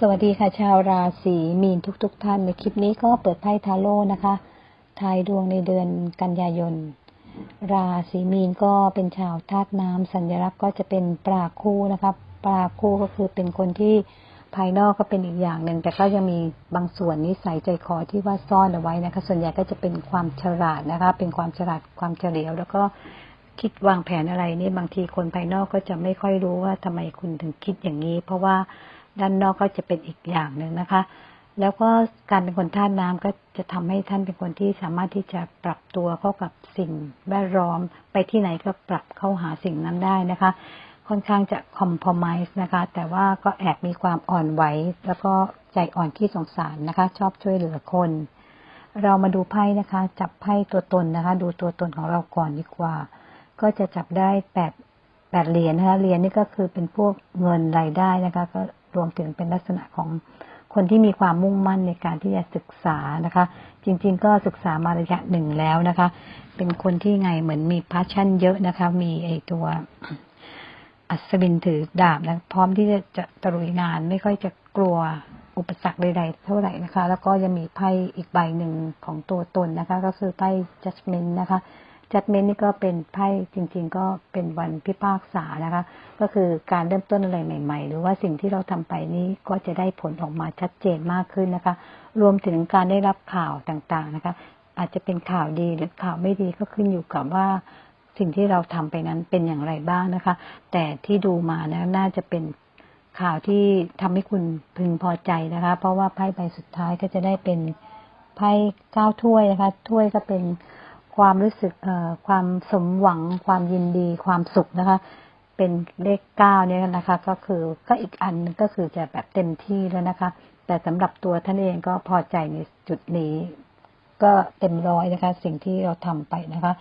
สวัสดีค่ะชาวราศีมีนทุกๆทท่านในคลิปนี้ก็เปิดไพ่ทาโร่นะคะทายดวงในเดือนกันยายน ราศีมีนก็เป็นชาวธาตุน้ำสัญลักษณ์ก็จะเป็นปลาคู่นะคะปลาคู่ก็คือเป็นคนที่ภายนอกก็เป็นอีกอย่างหนึ่ง แต่ก็ยังมีบางส่วนนิสัยใจคอที่ว่าซ่อนเอาไว้นะคะ ส่วนใหญ่ก็จะเป็นความฉลาดนะคะ เป็นความฉลาดความเฉลียว แล้วก็คิดวางแผนอะไรนี่บางทีคนภายนอกก็จะไม่ค่อยรู้ว่าทำไมคุณถึงคิดอย่างนี้ เพราะว่า ด้านนอกก็จะเป็นอีกอย่างหนึ่งนะคะ แล้วก็การเป็นคนธาตุน้ำก็จะทำให้ท่านเป็นคนที่สามารถที่จะปรับตัวเข้ากับสิ่งแวดล้อม ไปที่ไหนก็ปรับเข้าหาสิ่งนั้นได้นะคะ ค่อนข้างจะคอมพอมไมส์นะคะ แต่ว่าก็แอบมีความอ่อนไหว แล้วก็ใจอ่อนที่สงสารนะคะ ชอบช่วยเหลือคน เรามาดูไพ่นะคะ จับไพ่ตัวตนนะคะ ดูตัวตนของเราก่อนดีกว่า ก็จะจับได้แปดแปดเหรียญนะคะเหรียญนี่ก็คือเป็นพวกเงินรายได้นะคะ ก็ รวมถึงเป็นลักษณะของคนที่มีความมุ่งมั่นในการที่จะศึกษานะคะ จริง ๆ ก็ศึกษามาระยะหนึ่งแล้วนะคะ เป็นคนที่ไงเหมือนมีพาชั่นเยอะนะคะ มีไอตัวอัศวินถือดาบนะพร้อมที่จะจะตรุยงานไม่ค่อยจะกลัวอุปสรรคใดๆเท่าไหร่นะคะ แล้วก็ยังมีไพ่อีกใบหนึ่งของตัวตนนะคะ ก็คือไพ่ judgment นะคะ จัดเมนนี่ก็เป็นไพ่จริง ๆ ก็เป็นวันพิพากษานะคะ ก็คือการเริ่มต้นอะไรใหม่ ๆ หรือว่าสิ่งที่เราทำไปนี้ก็จะได้ผลออกมาชัดเจนมากขึ้นนะคะ รวมถึงการได้รับข่าวต่างๆนะคะ อาจจะเป็นข่าวดีหรือข่าวไม่ดีก็ขึ้นอยู่กับว่าสิ่งที่เราทำไปนั้นเป็นอย่างไรบ้างนะคะ แต่ที่ดูมานะน่าจะเป็นข่าวที่ทำให้คุณพึงพอใจนะคะ เพราะว่าไพ่ใบสุดท้ายก็จะได้เป็นไพ่เก้าถ้วยนะคะ ถ้วยก็เป็น ความรู้สึกความสมหวัง ความยินดีความสุขนะคะ เป็นเลขเก้าเนี่ยนะคะ ก็คือก็อีกอันก็คือจะแบบเต็มที่แล้วนะคะ แต่สำหรับตัวท่านเองก็พอใจในจุดนี้ ก็เต็มร้อยนะคะ สิ่งที่เราทำไปนะคะ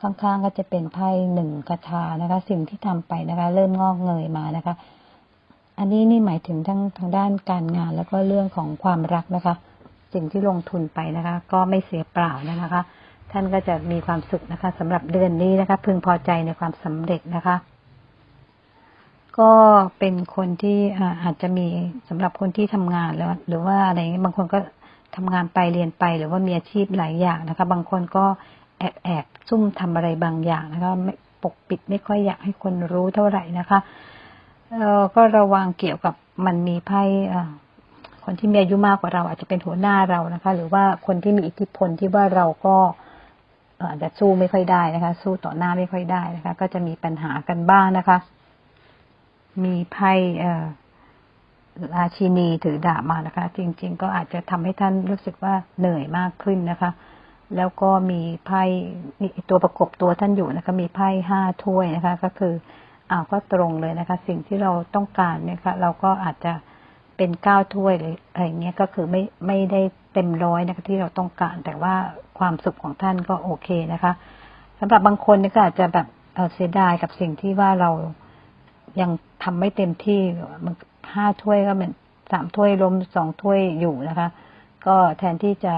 ข้างๆก็จะเป็นไพ่หนึ่งกระทานะคะ สิ่งที่ทำไปนะคะ เริ่มงอกเงยมานะคะ อันนี้นี่หมายถึงทั้งทางด้านการงานแล้วก็เรื่องของความรักนะคะ สิ่งที่ลงทุนไปนะคะ ก็ไม่เสียเปล่านะคะ ท่านก็จะมีความสุขนะคะสำหรับเดือนนี้นะคะ พึงพอใจในความสำเร็จนะคะ ก็เป็นคนที่อาจจะมีสำหรับคนที่ทำงานแล้ว หรือว่าอะไรเงี้ยบางคนก็ทำงานไปเรียนไป หรือว่ามีอาชีพหลายอย่างนะคะ บางคนก็แอบแอบซุ่มทำอะไรบางอย่างนะคะไม่ปกปิดไม่ค่อยอยากให้คนรู้เท่าไหร่นะคะเราก็ระวังเกี่ยวกับมันมีไพ่คนที่มีอายุมากกว่าเราอาจจะเป็นหัวหน้าเรานะคะ หรือว่าคนที่มีอิทธิพลที่ว่าเราก็ อาจจะสู้ไม่ค่อยได้นะคะ สู้ต่อหน้าไม่ค่อยได้นะคะ ก็จะมีปัญหากันบ้างนะคะ มีไพ่ราชินีถือดาบมานะคะ จริง ๆ ก็อาจจะทำให้ท่านรู้สึกว่าเหนื่อยมากขึ้นนะคะ แล้วก็มีไพ่ตัวประกบตัวท่านอยู่นะคะ มีไพ่ห้าถ้วยนะคะ ก็คืออ้าวก็ตรงเลยนะคะ สิ่งที่เราต้องการเนี่ยค่ะ เราก็อาจจะเป็นเก้าถ้วยหรืออะไรเงี้ยก็คือไม่ไม่ได้เต็มร้อยนะคะที่เราต้องการแต่ว่า ความสุขของท่านก็โอเคนะคะสำหรับบางคนนี่ก็อาจจะแบบเสียดายกับสิ่งที่ว่าเรายังทำไม่เต็มที่มันห้าถ้วยก็เป็นสามถ้วยล้มสองถ้วยอยู่นะคะ ก็แทนที่จะ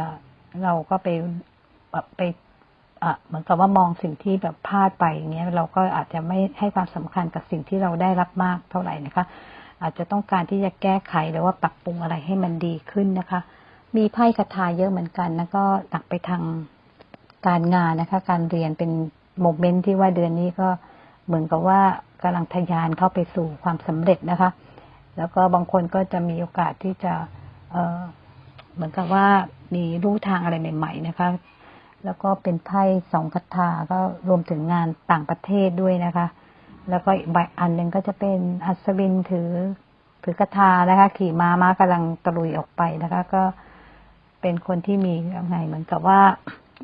เราก็ไปแบบไปอะเหมือนกับว่ามองสิ่งที่แบบพลาดไปอย่างเงี้ย เราก็อาจจะไม่ให้ความสำคัญกับสิ่งที่เราได้รับมากเท่าไหร่นะคะ อาจจะต้องการที่จะแก้ไขหรือว่าปรับปรุงอะไรให้มันดีขึ้นนะคะ มีไพ่คาถาเยอะเหมือนกัน แล้วก็หนักไปทางการงานนะคะ การเรียนเป็นโมเมนต์ที่ว่าเดือนนี้ก็เหมือนกับว่ากำลังทะยานเข้าไปสู่ความสำเร็จนะคะ แล้วก็บางคนก็จะมีโอกาสที่จะเออเหมือนกับว่ามีรู้ทางอะไรใหม่ ๆ นะคะ แล้วก็เป็นไพ่สองคาถาก็รวมถึงงานต่างประเทศด้วยนะคะ แล้วก็อีกใบอันหนึ่งก็จะเป็นอัศวินถือถือกระทานะคะ ขี่ม้าม้ากำลังตะลุยออกไปนะคะ ก็ เป็นคนที่มียังไงเหมือนกับว่า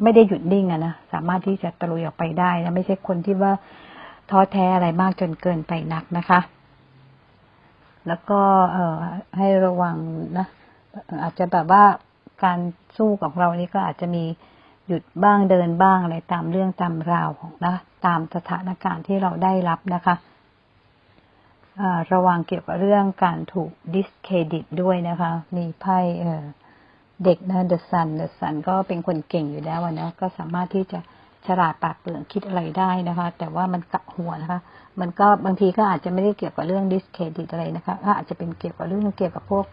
ไม่ได้หยุดนิ่งอะนะสามารถที่จะตะลุยออกไปได้นะไม่ใช่คนที่ว่าท้อแท้อะไรมากจนเกินไปนักนะคะ แล้วก็เอ่อให้ระวังนะอาจจะแบบว่าการสู้กับเรานี่ก็อาจจะมีหยุดบ้างเดินบ้างอะไรตามเรื่องตามราวของนะตามสถานการณ์ที่เราได้รับนะคะระวังเกี่ยวกับเรื่องการถูกดิสเครดิตด้วยนะคะ มีไพ่เเด็กนะเดอะซันเดอะซันก็เป็นคนเก่งอยู่แล้วนะก็สามารถที่จะฉลาดปากเปลืองคิดอะไรได้นะคะ แต่ว่ามันกะหัวนะคะ มันก็บางทีก็อาจจะไม่ได้เกี่ยวกับเรื่องดิสเครดิตอะไรนะคะก็อาจจะเป็นเกี่ยวกับเรื่องเกี่ยวกับพวก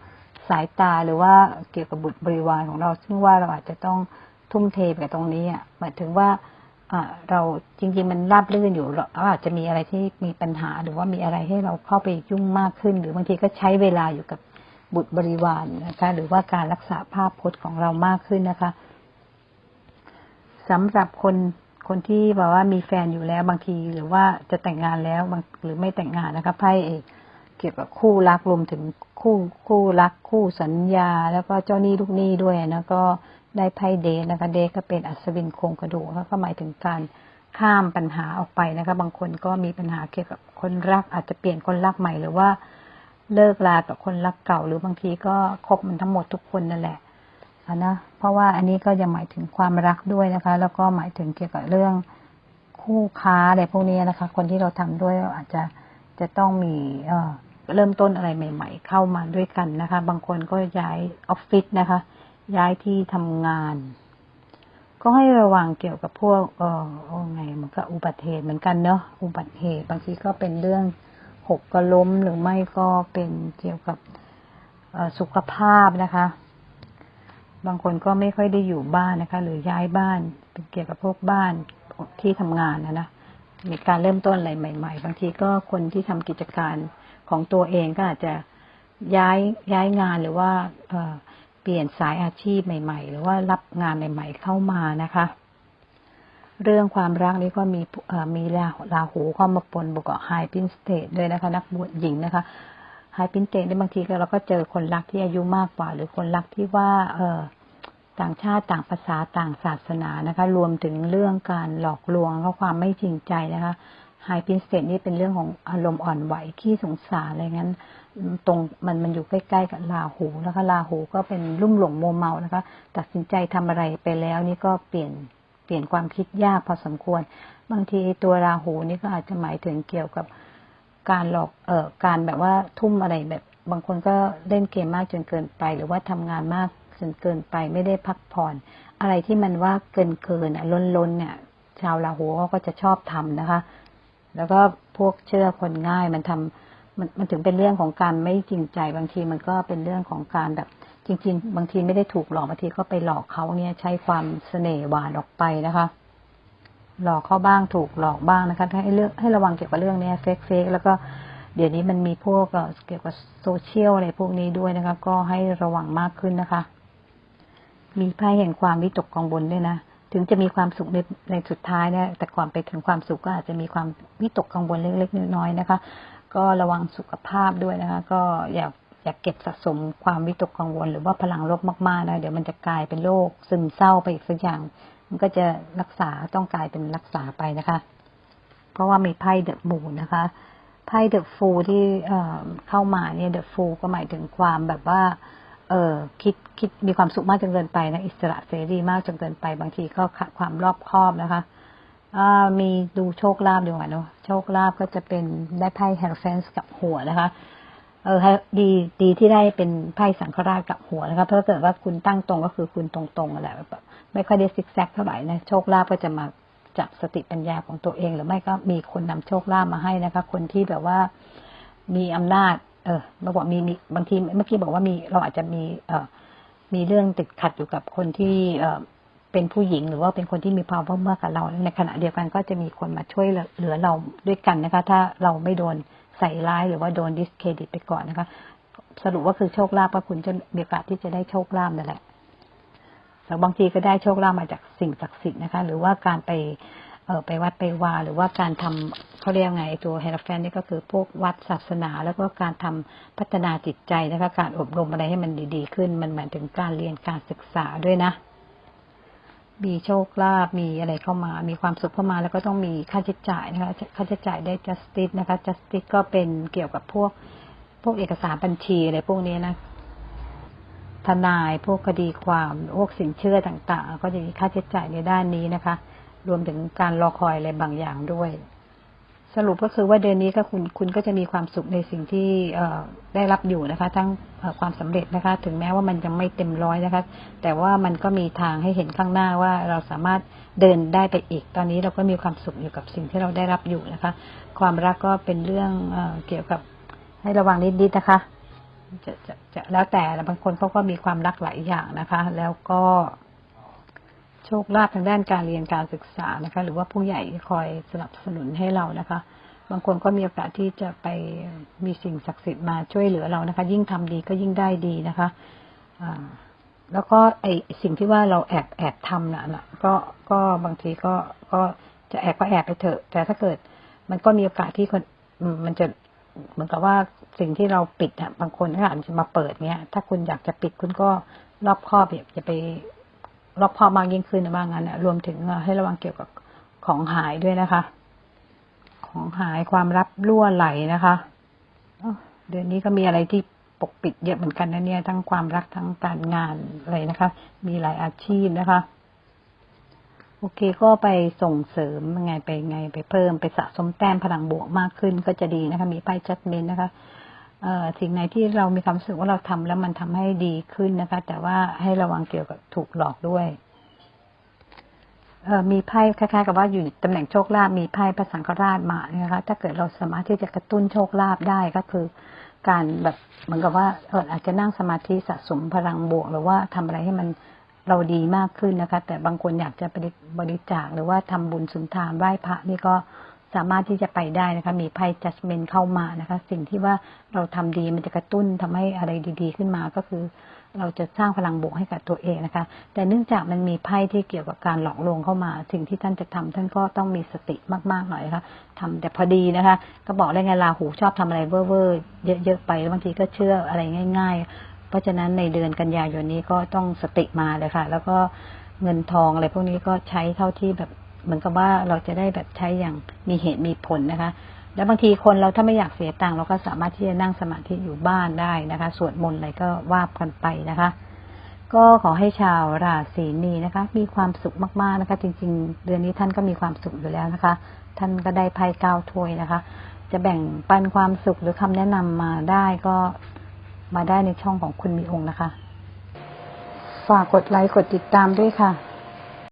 สายตาหรือว่าเกี่ยวกับบุตรบริวารของเรา ซึ่งว่าเราอาจจะต้องทุ่มเทไปกับตรงนี้อะหมายถึงว่าอ่าเราจริง ๆ มันราบรื่นอยู่เราอาจจะมีอะไรที่มีปัญหาหรือว่ามีอะไรให้เราเข้าไปยุ่งมากขึ้น หรือบางทีก็ใช้เวลาอยู่กับ บุตรบริวารนะคะหรือว่าการรักษาภาพพจน์ของเรามากขึ้นนะคะสำหรับคนคนที่แบบว่ามีแฟนอยู่แล้วบางทีหรือว่าจะแต่งงานแล้วหรือไม่แต่งงานนะคะไพ่เอกเกี่ยวกับคู่รักรวมถึงคู่คู่รักคู่สัญญา แล้วก็เจ้าหนี้ลูกหนี้ด้วยนะก็ได้ไพ่เดทนะคะ เดทก็เป็นอัศวินโครงกระดูกก็หมายถึงการข้ามปัญหาออกไปนะคะ บางคนก็มีปัญหาเกี่ยวกับคนรักอาจจะเปลี่ยนคนรักใหม่หรือว่า เลิกลากับคนรักเก่า หรือบางทีก็คบมันทั้งหมดทุกคนนั่นแหละนะเพราะว่าอันนี้ก็ยังหมายถึงความรักด้วยนะคะ แล้วก็หมายถึงเกี่ยวกับเรื่องคู่ค้าอะไรพวกนี้นะคะ คนที่เราทำด้วยอาจจะจะต้องมีเอ่อเริ่มต้นอะไรใหม่ ๆ เข้ามาด้วยกันนะคะ บางคนก็ย้ายออฟฟิศนะคะ ย้ายที่ทำงาน ก็ให้ระวังเกี่ยวกับพวกเออว่าไงมันก็อุบัติเหตุเหมือนกันเนาะอุบัติเหตุบางทีก็เป็นเรื่อง หกก็ล้มหรือไม่ก็เป็นเกี่ยวกับสุขภาพนะคะ บางคนก็ไม่ค่อยได้อยู่บ้านนะคะ หรือย้ายบ้าน เป็นเกี่ยวกับพวกบ้านที่ทำงานนะนะมีการเริ่มต้นอะไรใหม่ ๆ บางทีก็คนที่ทำกิจการของตัวเองก็อาจจะย้ายย้ายงานหรือว่าเปลี่ยนสายอาชีพใหม่ ๆ หรือว่ารับงานใหม่ ๆ เข้ามานะคะ เรื่องความรักนี้ก็มีมีลาลาหูเข้ามาปนบวกกับไฮพินสเตทด้วยนะคะ นักบวชหญิงนะคะไฮพินสเตทในบางทีเราก็เจอคนรักที่อายุมากกว่า หรือคนรักที่ว่า เออต่างชาติต่างภาษาต่างศาสนานะคะ รวมถึงเรื่องการหลอกลวงและความไม่จริงใจนะคะไฮพินสเตทนี่เป็นเรื่องของอารมณ์อ่อนไหวขี้สงสารอะไรงั้น ตรงมันมันอยู่ใกล้ๆกับลาหูนะคะลาหูก็เป็นลุ่มหลงโมเมานะคะ ตัดสินใจทำอะไรไปแล้วนี่ก็เปลี่ยน เปลี่ยนความคิดยากพอสมควร บางทีตัวราหูนี่ก็อาจจะหมายถึงเกี่ยวกับการหลอกเอ่อการแบบว่าทุ่มอะไรแบบ บางคนก็เล่นเกมมากจนเกินไป หรือว่าทำงานมากจนเกินไปไม่ได้พักผ่อน อะไรที่มันว่าเกินเกินอะล้นล้นเนี่ย ชาวราหูเขาก็จะชอบทำนะคะ แล้วก็พวกเชื่อคนง่ายมันทำมันมันถึงเป็นเรื่องของการไม่จริงใจบางทีมันก็เป็นเรื่องของการแบบ จริง ๆ บางทีไม่ได้ถูกหลอกบางทีก็ไปหลอกเขาเนี่ยใช้ความเสน่ห์หวานออกไปนะคะ หลอกเขาบ้างถูกหลอกบ้างนะคะให้เลือกให้ระวังเกี่ยวกับเรื่องนี้เฟกเฟกแล้วก็เดี๋ยวนี้มันมีพวกเกี่ยวกับโซเชียลอะไรพวกนี้ด้วยนะคะ ก็ให้ระวังมากขึ้นนะคะ มีไพ่แห่งความวิตกกังวลด้วยนะถึงจะมีความสุขในในสุดท้ายเนี่ยแต่ก่อนไปถึงความสุขก็อาจจะมีความวิตกกังวลเล็กๆน้อยๆนะคะ ก็ระวังสุขภาพด้วยนะคะ ก็อย่า อย่าเก็บสะสมความวิตกกังวล หรือว่าพลังลบมากๆนะเดี๋ยวมันจะกลายเป็นโรคซึมเศร้าไปอีกสักอย่าง มันก็จะรักษาต้องกลายเป็นรักษาไปนะคะ เพราะว่ามีไพ่เดอะมูนนะคะไพ่เดอะฟูที่เอ่อเข้ามาเนี่ยเดอะฟูก็หมายถึงความแบบว่า เออคิดคิดมีความสุขมากจนเกินไปนะอิสระเสรีมากจนเกินไป บางทีก็ขาดความรอบคอบนะคะมีดูโชคลาภดีกว่าเนาะโชคลาภก็จะเป็นได้ไพ่เฮลเฟนส์กับหัวนะคะ เออดีดีที่ได้เป็นไพ่สังฆราชกับหัวนะคะเพราะถ้าเกิดว่าคุณตั้งตรงก็คือคุณตรงๆอะไรแบบไม่ค่อยได้ซิกแซกเท่าไหร่นะโชคลาภก็จะมาจากสติปัญญาของตัวเอง หรือไม่ก็มีคนนำโชคลาภมาให้นะคะคนที่แบบว่ามีอำนาจ เออเราบอกมีมีบางทีเมื่อกี้บอกว่ามีเราอาจจะมี เอ่อมีเรื่องติดขัดอยู่กับคนที่ เออเป็นผู้หญิงหรือว่าเป็นคนที่มีภาวะเมื่อกับเราในขณะเดียวกันก็จะมีคนมาช่วยเหลือเราด้วยกันนะคะ ถ้าเราไม่โดน ใส่ร้ายหรือว่าโดนดิสเครดิตไปก่อนนะคะ สรุปว่าคือโชคลาภว่าคุณจะมีโอกาสที่จะได้โชคลาภนั่นแหละแต่บางทีก็ได้โชคลาภมาจากสิ่งศักดิ์สิทธิ์นะคะ หรือว่าการไปเออไปวัดไปวา หรือว่าการทำเขาเรียกไงตัวเฮลแฟนนี่ก็คือพวกวัดศาสนา แล้วก็การทำพัฒนาจิตใจนะคะการอบรมอะไรให้มันดี ๆ ขึ้น มันหมายถึงการเรียนการศึกษาด้วยนะ มีโชคลาภมีอะไรเข้ามา มีความสุขเข้ามาแล้วก็ต้องมีค่าใช้จ่ายนะคะค่าใช้จ่ายได้ justice นะคะ justice ก็เป็นเกี่ยวกับพวกพวกเอกสารบัญชีอะไรพวกนี้นะทนายพวกคดีความพวกสินเชื่อต่าง ๆ ก็จะมีค่าใช้จ่ายในด้านนี้นะคะ รวมถึงการรอคอยอะไรบางอย่างด้วย สรุปก็คือว่าเดือนนี้ก็คุณคุณก็จะมีความสุขในสิ่งที่ได้รับอยู่นะคะ ทั้งความสำเร็จนะคะ ถึงแม้ว่ามันยังไม่เต็มร้อยนะคะ แต่ว่ามันก็มีทางให้เห็นข้างหน้าว่าเราสามารถเดินได้ไปอีก ตอนนี้เราก็มีความสุขอยู่กับสิ่งที่เราได้รับอยู่นะคะ ความรักก็เป็นเรื่องเอเกี่ยวกับให้ระวังนิดๆนะคะจะจะจะแล้วแต่บางคนเขาก็มีความรักหลายอย่างนะคะ แล้วก็ โชคลาภทางด้านการเรียนการศึกษานะคะ หรือว่าผู้ใหญ่คอยสนับสนุนให้เรานะคะ บางคนก็มีโอกาสที่จะไปมีสิ่งศักดิ์สิทธิ์มาช่วยเหลือเรานะคะ ยิ่งทำดีก็ยิ่งได้ดีนะคะแล้วก็ไอสิ่งที่ว่าเราแอบแอบทำน่ะนะก็ก็บางทีก็ก็จะแอบก็แอบไปเถอะ แต่ถ้าเกิดมันก็มีโอกาสที่คนมันจะเหมือนกับว่าสิ่งที่เราปิดอะบางคนก็อาจจะมาเปิดเนี้ย ถ้าคุณอยากจะปิดคุณก็รอบคอบอย่าไป รอบคอมากยิ่งขึ้นนะว่างั้นอะรวมถึงให้ระวังเกี่ยวกับของหายด้วยนะคะ ของหายความลับรั่วไหลนะคะเดือนนี้ก็มีอะไรที่ปกปิดเยอะเหมือนกันนะเนี่ย ทั้งความรักทั้งการงานอะไรนะคะ มีหลายอาชีพนะคะ โอเคก็ไปส่งเสริมยังไงไปไงไปเพิ่มไปสะสมแต้มพลังบวกมากขึ้นก็จะดีนะคะ มีไพ่จัดเมนนะคะ สิ่งไหนที่เรามีความรู้สึกว่าเราทำแล้วมันทำให้ดีขึ้นนะคะ แต่ว่าให้ระวังเกี่ยวกับถูกหลอกด้วยมีไพ่คล้ายๆ กับว่าอยู่ตำแหน่งโชคลาภมีไพ่พระสังฆราชมาเนี่ยนะคะ ถ้าเกิดเราสามารถที่จะกระตุ้นโชคลาภได้ก็คือ การแบบเหมือนกับว่าเอออาจจะนั่งสมาธิสะสมพลังบวก หรือว่าทำอะไรให้มันเราดีมากขึ้นนะคะ แต่บางคนอยากจะบริบริจาคหรือว่าทำบุญสุนทานไหว้พระนี่ก็ สามารถที่จะไปได้นะคะมีไพ่จัสเมนเข้ามานะคะ สิ่งที่ว่าเราทำดีมันจะกระตุ้นทำให้อะไรดี ๆ ขึ้นมาก็คือ เราจะสร้างพลังบวกให้กับตัวเองนะคะ แต่เนื่องจากมันมีไพ่ที่เกี่ยวกับการหลอกลวงเข้ามา สิ่งที่ท่านจะทำท่านก็ต้องมีสติมากๆหน่อยนะคะทำแต่พอดีนะคะ ก็บอกได้ไงลาหูชอบทำอะไรเว่อร์ๆเยอะๆไปแล้วบางทีก็เชื่ออะไรง่าย ๆ เพราะฉะนั้นในเดือนกันยายนนี้ก็ต้องสติมาเลยค่ะ แล้วก็เงินทองอะไรพวกนี้ก็ใช้เท่าที่แบบ มือนกับว่าเราจะได้แบบใช้อย่างมีเหตุมีผลนะคะ แล้วบางทีคนเราถ้าไม่อยากเสียตังค์เราก็สามารถที่จะนั่งสมาธิอยู่บ้านได้นะคะ สวดมนต์อะไรก็ว่ากันไปนะคะ ก็ขอให้ชาวราศีมีนะคะ มีความสุขมากๆนะคะ จริง ๆ เดือนนี้ท่านก็มีความสุขอยู่แล้วนะคะ ท่านก็ได้ไพ่เก้าถ้วยนะคะ จะแบ่งปันความสุขหรือคำแนะนำมาได้ก็มาได้ในช่องของคุณมีองค์นะคะ ฝากกดไลค์กดติดตามด้วยค่ะ